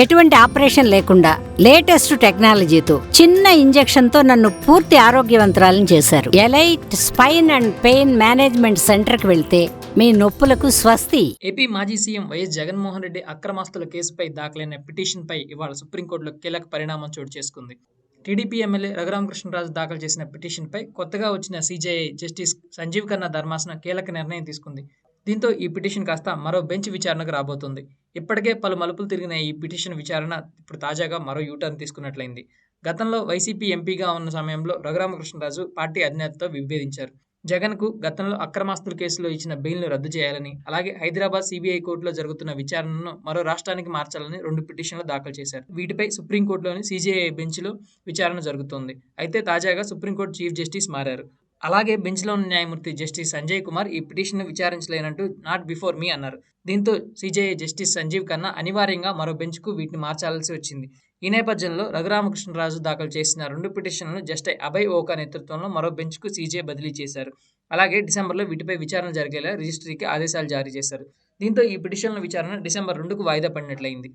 ఎటువంటి ఆపరేషన్ లేకుండా లేటెస్ట్ టెక్నాలజీతో చిన్న ఇంజెక్షన్తో నన్ను పూర్తి ఆరోగ్యవంతురాలను చేశారు. Elite spine and pain management సెంటర్కి వెళ్తే మీ నొప్పులకు స్వస్తి. ఏపీ మాజీ సీఎం వైఎస్ జగన్మోహన్ రెడ్డి అక్రమాస్తుల కేసుపై దాఖలైన పిటిషన్పై ఇవాళ సుప్రీంకోర్టులో కీలక పరిణామం చోటు చేసుకుంది. టీడీపీ ఎమ్మెల్యే రఘురామకృష్ణరాజు దాఖలు చేసిన పిటిషన్పై కొత్తగా వచ్చిన సీజేఐ జస్టిస్ సంజీవ్ ఖన్నా ధర్మాసనం కీలక నిర్ణయం తీసుకుంది. దీంతో ఈ పిటిషన్ కాస్త మరో బెంచ్ విచారణకు రాబోతుంది. ఇప్పటికే పలు మలుపులు తిరిగిన ఈ పిటిషన్ విచారణ ఇప్పుడు తాజాగా మరో యూటర్న్ తీసుకున్నట్లయింది. గతంలో వైసీపీ ఎంపీగా ఉన్న సమయంలో రఘురామకృష్ణరాజు పార్టీ అధినేతతో విభేదించారు. జగన్కు గతంలో అక్రమాస్తుల కేసులో ఇచ్చిన బెయిల్ను రద్దు చేయాలని అలాగే హైదరాబాద్ సిబిఐ కోర్టులో జరుగుతున్న విచారణను మరో రాష్ట్రానికి మార్చాలని రెండు పిటిషన్లు దాఖలు చేశారు. వీటిపై సుప్రీంకోర్టులోని సీజేఐ బెంచ్లో విచారణ జరుగుతోంది. అయితే తాజాగా సుప్రీంకోర్టు చీఫ్ జస్టిస్ మారారు. అలాగే బెంచ్లో ఉన్న న్యాయమూర్తి జస్టిస్ సంజయ్ కుమార్ ఈ పిటిషన్ను విచారించలేనంటూ నాట్ బిఫోర్ మీ అన్నారు. దీంతో సీజేఐ జస్టిస్ సంజీవ్ ఖన్నా అనివార్యంగా మరో బెంచ్కు వీటిని మార్చాల్సి వచ్చింది. ఈ నేపథ్యంలో రఘురామకృష్ణరాజు దాఖలు చేసిన రెండు పిటిషన్లను జస్టిస్ అభయ్ ఓకా నేతృత్వంలో మరో బెంచ్కు సీజే బదిలీ చేశారు. అలాగే డిసెంబర్లో వీటిపై విచారణ జరిగేలా రిజిస్ట్రీకి ఆదేశాలు జారీ చేశారు. దీంతో ఈ పిటిషన్ల విచారణ డిసెంబర్ రెండుకు వాయిదా పడినట్లయింది.